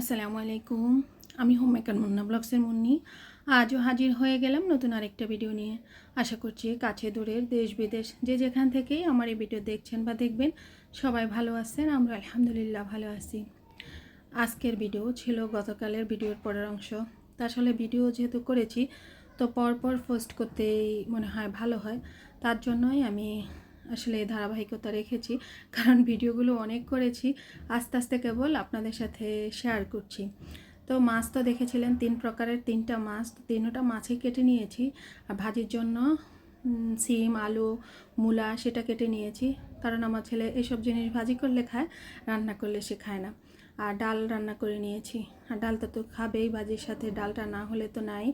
আসসালামু আলাইকুম। আমি হোম মেকার মুন্না ব্লগসের মুন্নি। আজও হাজির হয়ে গেলাম নতুন আরেকটা ভিডিও নিয়ে। আশা করছি কাছে দূরের দেশ বিদেশ যে যেখান থেকেই আমার এই ভিডিও দেখছেন বা দেখবেন, সবাই ভালো আছেন, আমরা আলহামদুলিল্লাহ ভালো আছি। আজকের ভিডিও ছিল গতকালের ভিডিওর পরের অংশ। তা আসলে ভিডিও যেহেতু করেছি, তো পরপর পোস্ট করতেই মনে হয় ভালো হয়। তার জন্যই আমি আসলে এই ধারাবাহিকতা রেখেছি। কারণ ভিডিওগুলো অনেক করেছি, আস্তে আস্তে কেবল আপনাদের সাথে শেয়ার করছি। তো মাছ তো দেখেছিলেন, তিন প্রকারের, তিনটা মাছ তিনটা মাছই কেটে নিয়েছি। আর ভাজির জন্য সিম, আলু, মূলা, সেটা কেটে নিয়েছি। কারণ আমার ছেলে এসব জিনিস ভাজি করলে খায়, রান্না করলে সে খায় না। আর ডাল রান্না করে নিয়েছি। আর ডালটা তো খাবেই, ভাজির সাথে ডালটা না হলে তো নাই।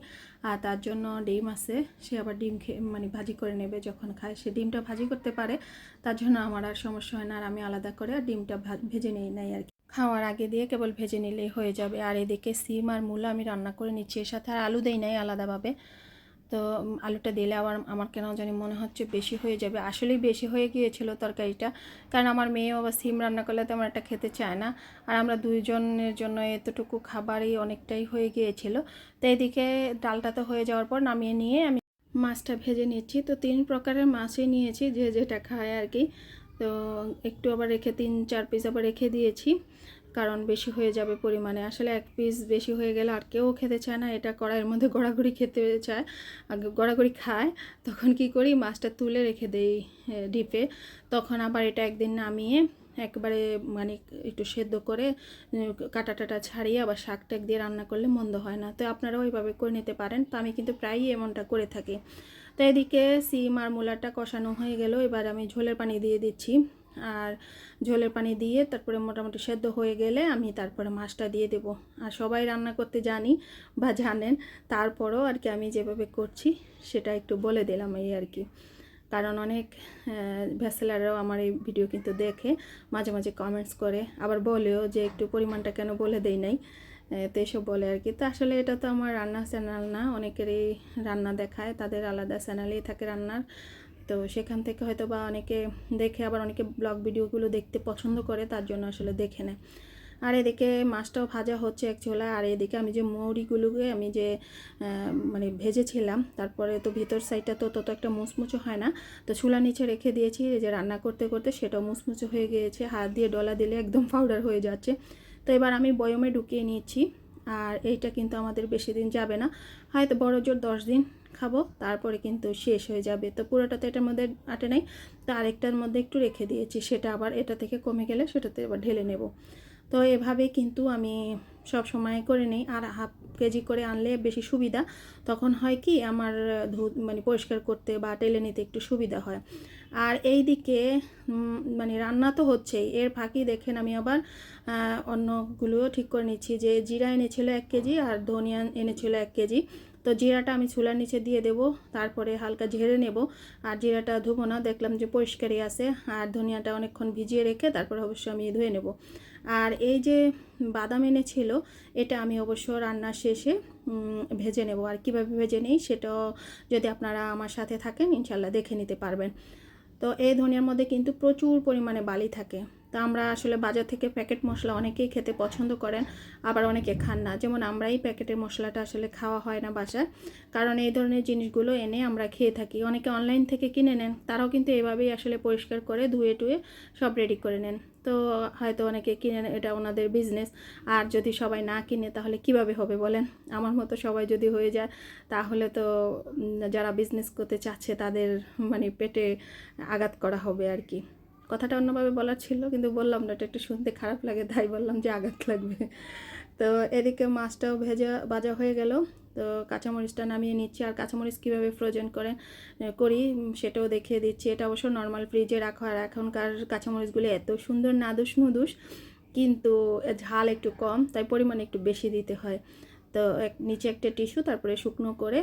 আর তার জন্য ডিম আছে, সে আবার ডিম খেয়ে মানে ভাজি করে নেবে যখন খায়। সে ডিমটা ভাজি করতে পারে, তার জন্য আমার আর সমস্যা হয় না। আর আমি আলাদা করে আর ডিমটা ভেজে নিই, নাই আর কি। খাওয়ার আগে দিয়ে কেবল ভেজে নিলেই হয়ে যাবে। আর এদিকে সিম আর মূলা আমি রান্না করে নিচ্ছি, এর সাথে আর আলু দেই নাই আলাদাভাবে। তো আলুটা দিলে আবার আমার কেন জানি মনে হচ্ছে বেশি হয়ে যাবে। আসলেই বেশি হয়ে গিয়েছিল তরকারিটা। কারণ আমার মেয়েও আবার সিম রান্না করলে তেমন একটা খেতে চায় না। আর আমরা দুইজনের জন্য এতটুকু খাবারই অনেকটাই হয়ে গিয়েছিল। তো এদিকে ডালটা তো হয়ে যাওয়ার পর নামিয়ে নিয়ে আমি মাছটা ভেজে নিচ্ছি। তো তিন প্রকারের মাছই নিয়েছি, যে যেটা খায় আর কি। তো একটু আবার রেখে, তিন চার পিস আবার রেখে দিয়েছি। কারণ বেশি হয়ে যাবে পরিমাণে। আসলে এক পিস বেশি হয়ে গেলে আর কেউ খেতে চায় না, এটা কড়াইয়ের মধ্যে গড়াগড়ি খেতে চায়। গড়াগড়ি খায়, তখন কি করি, মাছটা তুলে রেখে দেই ডিপে। তখন আবার এটা একদিন নামিয়ে একবারে মানে একটু সেদ্ধ করে কাটা টাটা ছাড়িয়ে আবার শাক টাক দিয়ে রান্না করলে মন্দ হয় না। তো আপনারাও ওইভাবে করে নিতে পারেন, তো আমি কিন্তু প্রায়ই এমনটা করে থাকি। তো এদিকে সিম আর মূলাটা কষানো হয়ে গেল, এবার আমি ঝোলের পানি দিয়ে দিচ্ছি। আর ঝোলের পানি দিয়ে তারপরে মোটামুটি সেদ্ধ হয়ে গেলে আমি তারপরে মাছটা দিয়ে দেবো। আর সবাই রান্না করতে জানি বা জানেন, তারপরও আর কি আমি যেভাবে করছি সেটা একটু বলে দিলাম এই আর কি। কারণ অনেক ভ্যাসেলাররাও আমার এই ভিডিও কিন্তু দেখে, মাঝে মাঝে কমেন্টস করে, আবার বলেও যে একটু পরিমাণটা কেন বলে দেই নাই তো এসব বলে আর কি। তো আসলে এটা তো আমার রান্না চ্যানেল না, অনেকেরই রান্না দেখায়, তাদের আলাদা চ্যানেলেই থাকে রান্নার। তো সেখান থেকে হয়তো বা অনেকে দেখে, আবার অনেকে ব্লগ ভিডিওগুলো দেখতে পছন্দ করে, তার জন্য আসলে দেখে নেয়। আর এদিকে মাছটাও ভাজা হচ্ছে এক ছোলা আর এদিকে আমি যে মৌরিগুলোকে আমি যে মানে ভেজেছিলাম, তারপরে তো ভিতর সাইডটা তো তত একটা মুচমুচো হয় না, তো চুলা নিচে রেখে দিয়েছি যে রান্না করতে করতে সেটাও মুচমুচো হয়ে গিয়েছে, হাত দিয়ে ডলা দিলে একদম পাউডার হয়ে যাচ্ছে। তো এবার আমি বয়মে ঢুকিয়ে নিচ্ছি, আর এইটা কিন্তু আমাদের বেশি দিন যাবে না, হয়তো বড় জোর দশ দিন খাব, তারপরে কিন্তু শেষ হয়ে যাবে। তো পুরোটা তো এটার মধ্যে আটে নাই, তো আরেকটার মধ্যে একটু রেখে দিয়েছি, সেটা আবার এটা থেকে কমে গেলে সেটাতে আবার ঢেলে নেব। তো এভাবে কিন্তু আমি সব সময় করে নিই, আর হাফ কেজি করে আনলে বেশি সুবিধা। তখন হয় কি, আমার ধু মানে পরিষ্কার করতে বা টেলে নিতে একটু সুবিধা হয়। আর এই দিকে মানে রান্না তো হচ্ছেই, এর ফাঁকি দেখেন আমি আবার অন্যগুলোও ঠিক করে নিচ্ছি। যে জিরা এনেছিল এক কেজি আর ধনিয়া এনেছিল এক কেজি। তো জিরাটা আমি চুলার নিচে দিয়ে দেব, তারপরে হালকা ঝেড়ে নেব। আর জিরাটা ধুবো না, দেখলাম যে পরিষ্কারই আছে। আর ধনিয়াটা অনেকক্ষণ ভিজিয়ে রেখে তারপর অবশ্য আমি ধুয়ে নেব। আর এই যে বাদাম এনেছিল, এটা আমি অবশ্য রান্নার শেষে ভেজে নেব। আর কীভাবে ভেজে নিই সেটাও যদি আপনারা আমার সাথে থাকেন, ইনশাল্লাহ দেখে নিতে পারবেন। তো এই ধনিয়ার মধ্যে কিন্তু প্রচুর পরিমাণে বালি থাকে। তা আমরা আসলে বাজার থেকে প্যাকেট মশলা অনেকেই খেতে পছন্দ করেন, আবার অনেকে খান না। যেমন আমরাই প্যাকেটের মশলাটা আসলে খাওয়া হয় না বাসায়। কারণ এই ধরনের জিনিসগুলো এনে আমরা খেয়ে থাকি। অনেকে অনলাইন থেকে কিনে নেন, তারাও কিন্তু এভাবেই আসলে পরিষ্কার করে ধুয়ে টুয়ে সব রেডি করে নেন। তো হয়তো অনেকে কিনে এটা ওনাদের বিজনেস আর যদি সবাই না কিনে, তাহলে কীভাবে হবে বলেন? আমার মতো সবাই যদি হয়ে যায়, তাহলে তো যারা বিজনেস করতে চাচ্ছে, তাদের মানে পেটে আঘাত করা হবে আর কি। কথাটা অন্যভাবে বলার ছিল, কিন্তু বললাম না এটা একটু শুনতে খারাপ লাগে, তাই বললাম যে আঘাত লাগবে। তো এদিকে মাছটাও ভেজা, ভাজা হয়ে গেল। তো কাঁচামরিচটা নামিয়ে নিচ্ছি। আর কাঁচামরিচ কীভাবে ফ্রোজেন করে করি, সেটাও দেখিয়ে দিচ্ছি। এটা অবশ্য নর্মাল ফ্রিজে রাখা, আর এখনকার কাঁচামরিচগুলো এত সুন্দর নাদুস নুদুস, কিন্তু ঝাল একটু কম, তাই পরিমাণ একটু বেশি দিতে হয়। তো এক, নিচে একটা টিস্যু, তারপরে শুকনো করে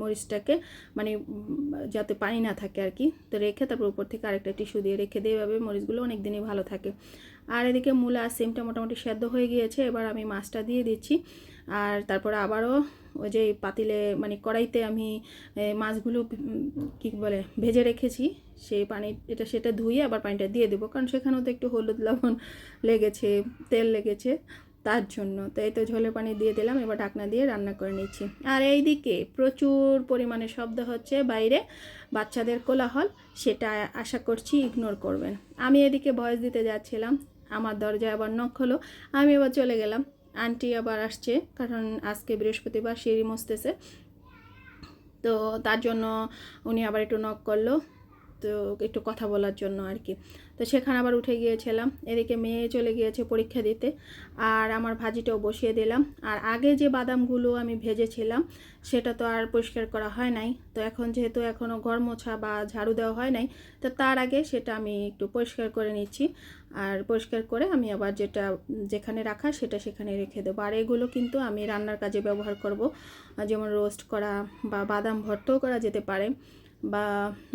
মরিচটাকে মানে যাতে পানি না থাকে আর কি, তো রেখে তারপর উপর থেকে আরেকটা টিস্যু দিয়ে রেখে দিয়ে এভাবে মরিচগুলো অনেক দিনই ভালো থাকে। আর এদিকে মূলা আর সিমটা মোটামুটি সেদ্ধ হয়ে গিয়েছে, এবার আমি মাছটা দিয়ে দিচ্ছি। আর তারপরে আবারও ওই যে পাতিলে মানে কড়াইতে আমি মাছগুলো কি বলে, ভেজে রেখেছি, সেই পানি, এটা সেটা ধুয়ে আবার পানিটা দিয়ে দেবো। কারণ সেখানেও তো একটু হলুদ লবণ লেগেছে, তেল লেগেছে তার জন্য। তো এই তো ঝোলে পানি দিয়ে দিলাম, এবার ঢাকনা দিয়ে রান্না করে নিচ্ছি। আর এইদিকে প্রচুর পরিমাণে শব্দ হচ্ছে বাইরে, বাচ্চাদের কোলাহল, সেটা আশা করছি ইগনোর করবেন। আমি এদিকে ভয়েস দিতে যাচ্ছিলাম, আমার দরজায় আবার নখ হলো, আমি এবার চলে গেলাম। আন্টি আবার আসছে, কারণ আজকে বৃহস্পতিবার, সিঁড়ি মুছতেছে। তো তার জন্য উনি আবার একটু নক করল। তো একটু কথা বলার জন্য আর কি। তো সেখানে আবার উঠে গিয়েছিলাম, এদিকে মেয়ে চলে গিয়েছে পরীক্ষা দিতে। আর আমার ভাজিটাও বসিয়ে দিলাম। আর আগে যে বাদামগুলো আমি ভেজেছিলাম, সেটা তো আর পরিষ্কার করা হয় নাই। তো এখন যেহেতু এখনও ঘর মোছা বা ঝাড়ু দেওয়া হয় নাই, তো তার আগে সেটা আমি একটু পরিষ্কার করে নিচ্ছি। আর পরিষ্কার করে আমি আবার যেটা যেখানে রাখা, সেটা সেখানে রেখে দেবো। আর এগুলো কিন্তু আমি রান্নার কাজে ব্যবহার করব। যেমন রোস্ট করা বা বাদাম ভর্তাও করা যেতে পারে। বা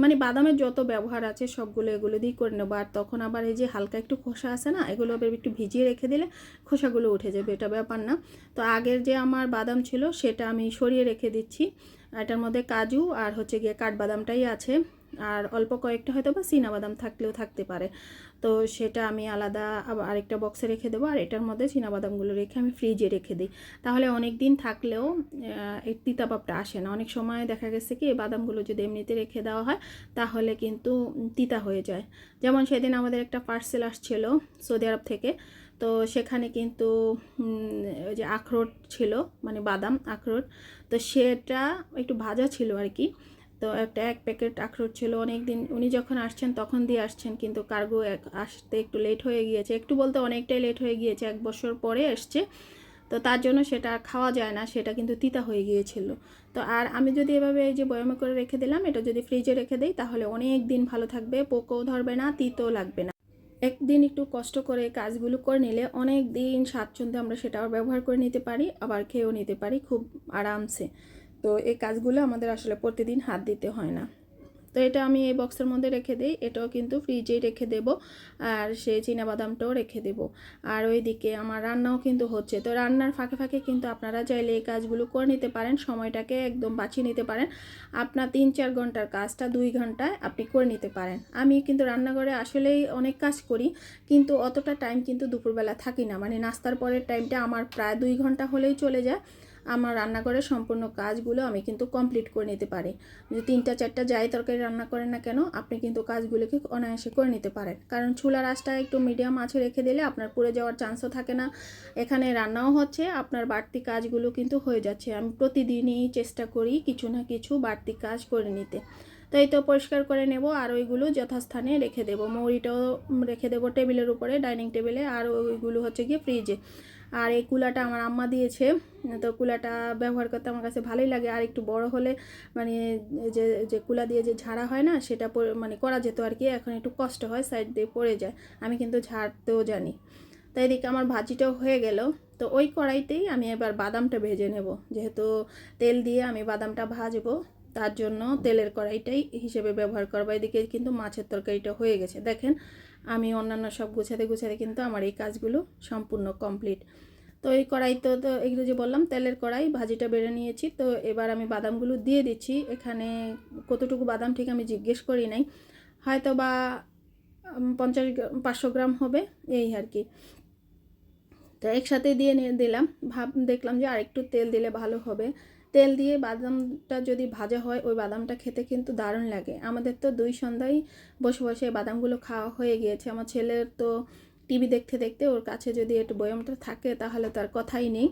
মানে বাদামের যত ব্যবহার আছে সবগুলো এগুলো দিয়ে করে নেব। আর তখন আবার এই যে হালকা একটু খোসা আছে না, এগুলো আবার একটু ভিজিয়ে রেখে দিলে খোসাগুলো উঠে যাবে, এটা ব্যাপার না। তো আগের যে আমার বাদাম ছিল সেটা আমি সরিয়ে রেখে দিচ্ছি। এটার মধ্যে কাজু আর হচ্ছে গিয়ে কাঠবাদামটাই আছে। আর অল্প কয়েকটা হয়তো বা বাদাম থাকলেও থাকতে পারে। তো সেটা আমি আলাদা আরেকটা বক্সে রেখে দেবো আর এটার মধ্যে বাদামগুলো রেখে আমি ফ্রিজে রেখে দিই। তাহলে অনেক দিন থাকলেও এই তিতাপাপটা আসে না। অনেক সময় দেখা গেছে কি, এই বাদামগুলো যদি এমনিতে রেখে দেওয়া হয়, তাহলে কিন্তু তিতা হয়ে যায়। যেমন সেদিন আমাদের একটা পার্সেল আসছিল সৌদি আরব থেকে, তো সেখানে কিন্তু ওই যে আখরোট ছিল মানে বাদাম, আখরোট, তো সেটা একটু ভাজা ছিল আর কি। তো একটা এক প্যাকেট আখরোট ছিল অনেক দিন উনি যখন আসছেন তখন দিয়ে আসছেন, কিন্তু কার্গো এক আসতে একটু লেট হয়ে গিয়েছে। একটু বলতে অনেকটাই লেট হয়ে গিয়েছে, এক বছর পরে এসছে। তো তার জন্য সেটা আর খাওয়া যায় না, সেটা কিন্তু তিতা হয়ে গিয়েছিল। তো আর আমি যদি এভাবে এই যে বয়মে করে রেখে দিলাম, এটা যদি ফ্রিজে রেখে দিই, তাহলে অনেক দিন ভালো থাকবে, পোকও ধরবে না, তিতও লাগবে না। একদিন একটু কষ্ট করে কাজগুলো করে নিলে অনেক দিন স্বাচ্ছন্দ্যে আমরা সেটা আবার ব্যবহার করে নিতে পারি, আবার খেয়েও নিতে পারি খুব আরামসে। তো এই কাজগুলো আমাদের আসলে প্রতিদিন হাত দিতে হয় না। তো এটা আমি এই বক্সের মধ্যে রেখে দিই, এটাও কিন্তু ফ্রিজেই রেখে দেব আর সেই বাদামটাও রেখে দেব। আর ওই দিকে আমার রান্নাও কিন্তু হচ্ছে, তো রান্নার ফাঁকে ফাঁকে কিন্তু আপনারা চাইলে এই কাজগুলো করে নিতে পারেন, সময়টাকে একদম বাঁচিয়ে নিতে পারেন। আপনার তিন চার ঘণ্টার কাজটা দুই ঘন্টায় আপনি করে নিতে পারেন। আমি কিন্তু রান্নাঘরে আসলেই অনেক কাজ করি, কিন্তু অতটা টাইম কিন্তু দুপুরবেলা থাকি না মানে নাস্তার পরের টাইমটা আমার প্রায় দুই ঘণ্টা হলেই চলে যায়। আমার রান্নাঘরের সম্পূর্ণ কাজগুলো আমি কিন্তু কমপ্লিট করে নিতে পারি। যদি তিনটা, চারটা যাই তরকারি রান্না করেন না কেন, আপনি কিন্তু কাজগুলোকে অনায়াসে করে নিতে পারেন। কারণ চুলার আঁচটা একটু মিডিয়াম আঁচে রেখে দিলে আপনার পুড়ে যাওয়ার চান্সও থাকে না। এখানে রান্নাও হচ্ছে, আপনার বাড়তি কাজগুলো কিন্তু হয়ে যাচ্ছে। আমি প্রতিদিনই চেষ্টা করি কিছু না কিছু বাড়তি কাজ করে নিতে। তো এই তো পরিষ্কার করে নেব আর ওইগুলো যথাস্থানে রেখে দেবো। মৌরিটাও রেখে দেবো টেবিলের উপরে, ডাইনিং টেবিলে, আর ওইগুলো হচ্ছে গিয়ে ফ্রিজে আর এই কুলাটা আমার আম্মা দিয়েছে। তো কুলাটা ব্যবহার করতে আমার কাছে ভালোই লাগে। আর একটু বড় হলে মানে যে যে কুলা দিয়ে যে ঝাড়া হয় না, সেটা মানে করা যেত আর কি, এখন একটু কষ্ট হয় সাইড দিয়ে পড়ে যায়। আমি কিন্তু ঝাড়তেও জানি। তাই এদিকে আমার ভাজিটাও হয়ে গেল। তো ওই কড়াইতেই আমি এবার বাদামটা ভেজে নেব। যেহেতু তেল দিয়ে আমি বাদামটা ভাজবো। তার জন্য তেলের কড়াইটাই হিসেবে ব্যবহার করব। এদিকে কিন্তু মাছের তরকারিটা হয়ে গেছে। দেখেন, আমি অন্যান্য সব গুছাতে গুছাতে কিন্তু আমার এই কাজগুলো সম্পূর্ণ কমপ্লিট। তো এই কড়াই তো তো এগুলো যে বললাম, তেলের কড়াই, ভাজিটা বেড়ে নিয়েছি। তো এবার আমি বাদামগুলো দিয়ে দিচ্ছি। এখানে কতটুকু বাদাম ঠিক আমি জিজ্ঞেস করি নাই। হয়তো বা পঞ্চাশ পাঁচশো গ্রাম হবে, এই আর কি। তো একসাথে দিয়ে নিয়ে দিলাম। ভাব, দেখলাম যে আরেকটু তেল দিলে ভালো হবে। তেল দিয়ে বাদামটা যদি ভাজা হয়, ওই বাদামটা খেতে কিন্তু দারুণ লাগে। আমাদের তো দুই সন্ধ্যায় বসে বসে বাদামগুলো খাওয়া হয়ে গিয়েছে। আমার ছেলের তো টিভি দেখতে দেখতে ওর কাছে যদি একটু বয়মটা থাকে, তাহলে তার কথাই নেই।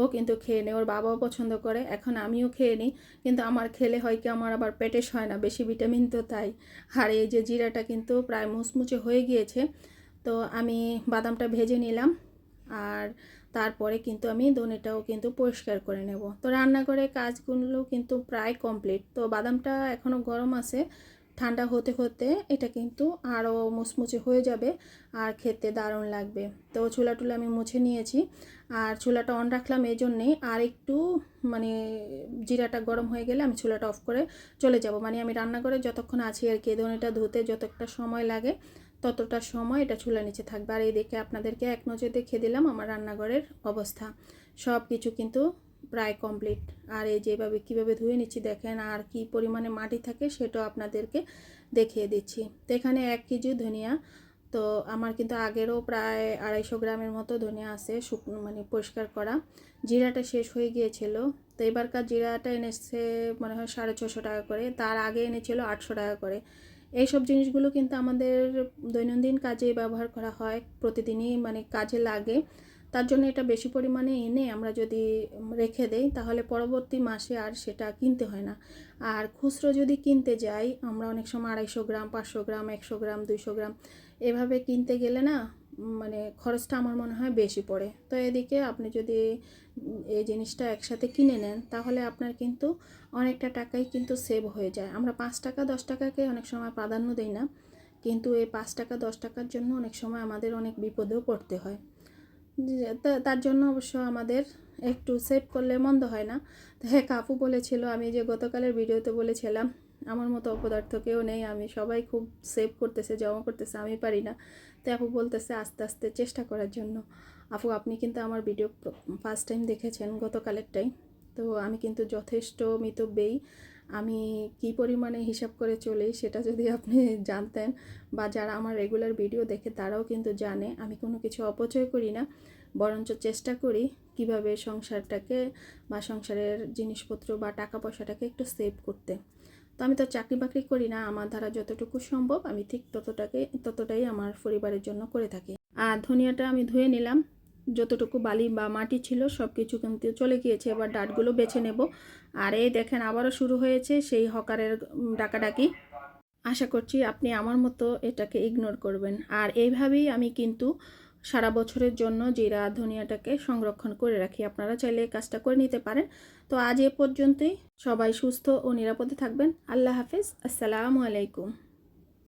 ও কিন্তু খেয়ে নেয়, ওর বাবাও পছন্দ করে, এখন আমিও খেয়ে নিই। কিন্তু আমার খেলে হয় কি, আমার আবার পেটে হয় না, বেশি ভিটামিন তো তাই। আর এই যে জিরাটা কিন্তু প্রায় মুচমুচে হয়ে গিয়েছে, তো আমি বাদামটা ভেজে নিলাম। আর তারপরে কিন্তু আমি দোনেটাও কিন্তু পরিষ্কার করে নেব। তো রান্নাঘরের কাজগুলো কিন্তু প্রায় কমপ্লিট। তো বাদামটা এখনও গরম আছে। ঠান্ডা হতে হতে এটা কিন্তু আরও মুচমুচে হয়ে যাবে আর খেতে দারুণ লাগবে। তো চুলা টুলা আমি মুছে নিয়েছি। আর চুলাটা অন রাখলাম এই জন্যেই আর একটু মানে জিরাটা গরম হয়ে গেলে আমি চুলাটা অফ করে চলে যাব। মানে আমি রান্না করে যতক্ষণ আছি আর কি দোনেটা ধুতে যতটা সময় লাগে ততটা সময় এটা চুলা নিচে থাকবে। আর এই দেখে আপনাদেরকে এক নজর দেখিয়ে দিলাম আমার রান্নাঘরের অবস্থা। সব কিছু কিন্তু প্রায় কমপ্লিট আর এই যেভাবে কীভাবে ধুয়ে নিচ্ছি দেখেন, আর কি পরিমাণে মাটি থাকে সেটাও আপনাদেরকে দেখিয়ে দিচ্ছি। তো এখানে এক কেজি ধনিয়া। তো আমার কিন্তু আগেরও প্রায় আড়াইশো গ্রামের মতো ধনিয়া আছে শুকনো মানে পরিষ্কার করা। জিরাটা শেষ হয়ে গিয়েছিল। তো এবারকার জিরাটা এনেছে মনে হয় সাড়ে ছশো টাকা করে। তার আগে এনেছিল আটশো টাকা করে। এইসব জিনিসগুলো কিন্তু আমাদের দৈনন্দিন কাজে ব্যবহার করা হয় প্রতিদিনই মানে কাজে লাগে। তার জন্য এটা বেশি পরিমাণে এনে আমরা যদি রেখে দেই, তাহলে পরবর্তী মাসে আর সেটা কিনতে হয় না। আর খুচরো যদি কিনতে যাই, আমরা অনেক সময় আড়াইশো গ্রাম, পাঁচশো গ্রাম, একশো গ্রাম, দুইশো গ্রাম, এভাবে কিনতে গেলে না মানে খরচটা আমার মনে হয় বেশি পড়ে। তো এদিকে আপনি যদি এই জিনিসটা একসাথে কিনে নেন, তাহলে আপনার কিন্তু অনেকটা টাকাই কিন্তু সেভ হয়ে যায়। আমরা পাঁচ টাকা, দশ টাকাকে অনেক সময় প্রাধান্য দিই না, কিন্তু এই পাঁচ টাকা, দশ টাকার জন্য অনেক সময় আমাদের অনেক বিপদেও পড়তে হয়। তার জন্য অবশ্য আমাদের একটু সেভ করলে মন্দ হয় না। তো হ্যাঁ কাপু বলেছিল, আমি যে গতকালের ভিডিওতে বলেছিলাম, আমার মতো অপদার্থ কেউ নেই, আমি সবাই খুব সেভ করতেছে, জমা করতেছে, আমি পারি না। তো আপু বলতেছে, আস্তে আস্তে চেষ্টা করার জন্য। আপু, আপনি কিন্তু আমার ভিডিও ফার্স্ট টাইম দেখেছেন গতকালেরটাই, তো আমি কিন্তু যথেষ্ট মিতব্যয়ী। আমি কি পরিমাণে হিসাব করে চলি সেটা যদি আপনি জানতেন বা যারা আমার রেগুলার ভিডিও দেখে তারাও কিন্তু জানে, আমি কোনো কিছু অপচয় করি না। বরঞ্চ চেষ্টা করি কীভাবে সংসারটাকে বা সংসারের জিনিসপত্র বা টাকা পয়সাটাকে একটু সেভ করতে। তো আমি তো চাকরি বাকরি করি না, আমার দ্বারা যতটুকু সম্ভব আমি ঠিক ততটাকে, ততটাই আমার পরিবারের জন্য করে থাকি। আর ধনিয়াটা আমি ধুয়ে নিলাম। যতটুকু বালি বা মাটি ছিল সব কিছু কিন্তু চলে গিয়েছে। এবার ডাটগুলো বেছে নেব। আর এই দেখেন, আবারও শুরু হয়েছে সেই হকারের ডাকাডাকি। আশা করছি আপনি আমার মতো এটাকে ইগনোর করবেন। আর এইভাবেই আমি কিন্তু সারা বছরের জন্য জিরা ধনিয়াটাকে সংরক্ষণ করে রাখি। আপনারা চাইলে কাজটা করে নিতে পারেন। তো আজ এ পর্যন্তই। সবাই সুস্থ ও নিরাপদে থাকবেন। আল্লাহ হাফেজ। আসসালামু আলাইকুম।